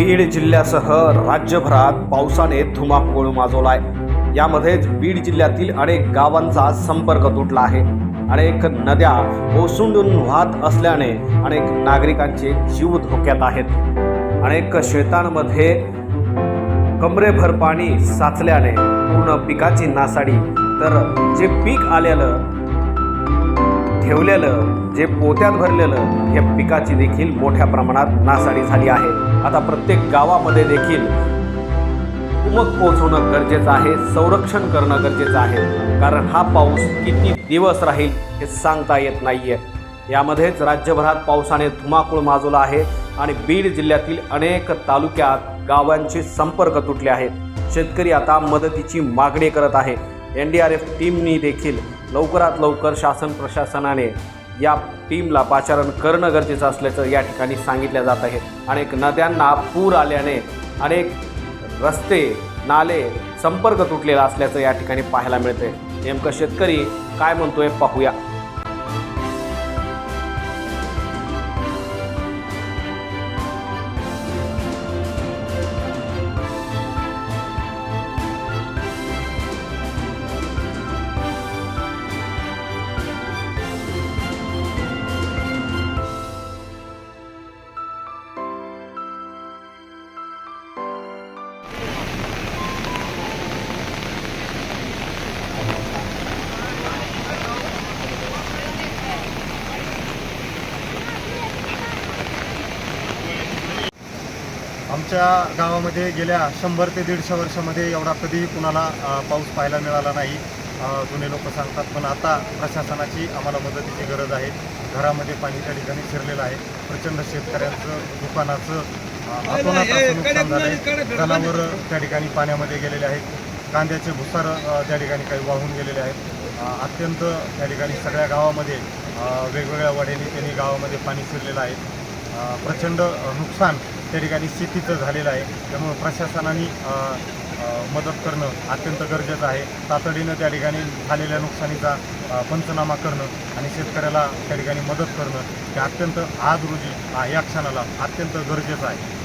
बीड जिल्ह्यासह राज्यभरात पावसाने धुमाकूळ माजवलाय. यामध्येच बीड जिल्ह्यातील अनेक गावांचा संपर्क तुटला आहे. अनेक नद्या ओसंडून वाहत असल्याने अनेक नागरिकांचे जीव धोक्यात आहेत. अनेक शेतांमध्ये कमरेभर पाणी साचल्याने पूर्ण पिकाची नासाडी. तर जे पीक आलेलं ठेवलेलं जे पोत्यात भरलेलं या पिकाची देखील मोठ्या प्रमाणात नासाडी झाली आहे. आता प्रत्येक गावामध्ये देखील उमक पोहोचवणं गरजेचं आहे संरक्षण करणं गरजेचं आहे. कारण हा पाऊस किती दिवस राहील हे सांगता येत नाही आहे यामध्येच राज्यभरात पावसाने धुमाकूळ माजवला आहे आणि बीड जिल्ह्यातील अनेक तालुक्यात गावांचे संपर्क तुटले आहेत. शेतकरी आता मदतीची मागणी करत आहे. एन डी आर एफ टीमनी देखील लवकरात लवकर शासन प्रशासनाने या टीमला पाचारण करणं गरजेचं असल्याचं या ठिकाणी सांगितलं जात आहे. अनेक नद्यांना पूर आल्याने अनेक रस्ते नाले संपर्क तुटलेला असल्याचं या ठिकाणी पाहायला मिळते नेमकं शेतकरी काय म्हणतोय पाहूया. आमच्या गावामध्ये गेल्या शंभर ते दीडशे वर्षामध्ये एवढा कधीही कुणाला पाऊस पाहायला मिळाला नाही. जुने लोक सांगतात पण आता प्रशासनाची आम्हाला मदतीची गरज आहे. घरामध्ये पाणी त्या ठिकाणी शिरलेलं आहे. प्रचंड शेतकऱ्यांचं दुकानाचं अ, अतोनात असं नुकसान झालंय. जनावर त्या ठिकाणी पाण्यामध्ये गेलेले आहेत. कांद्याचे भुसार त्या ठिकाणी काही वाहून गेलेले आहेत. अत्यंत त्या ठिकाणी सगळ्या गावामध्ये वेगवेगळ्या वड्यांनी त्यांनी गावामध्ये पाणी शिरलेलं आहे. प्रचंड नुकसान त्या ठिकाणी शेतीचं झालेलं आहे. त्यामुळं प्रशासनाने मदत करणं अत्यंत गरजेचं आहे. तातडीनं त्या ठिकाणी झालेल्या नुकसानीचा पंचनामा करणं आणि शेतकऱ्याला त्या ठिकाणी मदत करणं हे अत्यंत आज रोजी या क्षणाला अत्यंत गरजेचं आहे.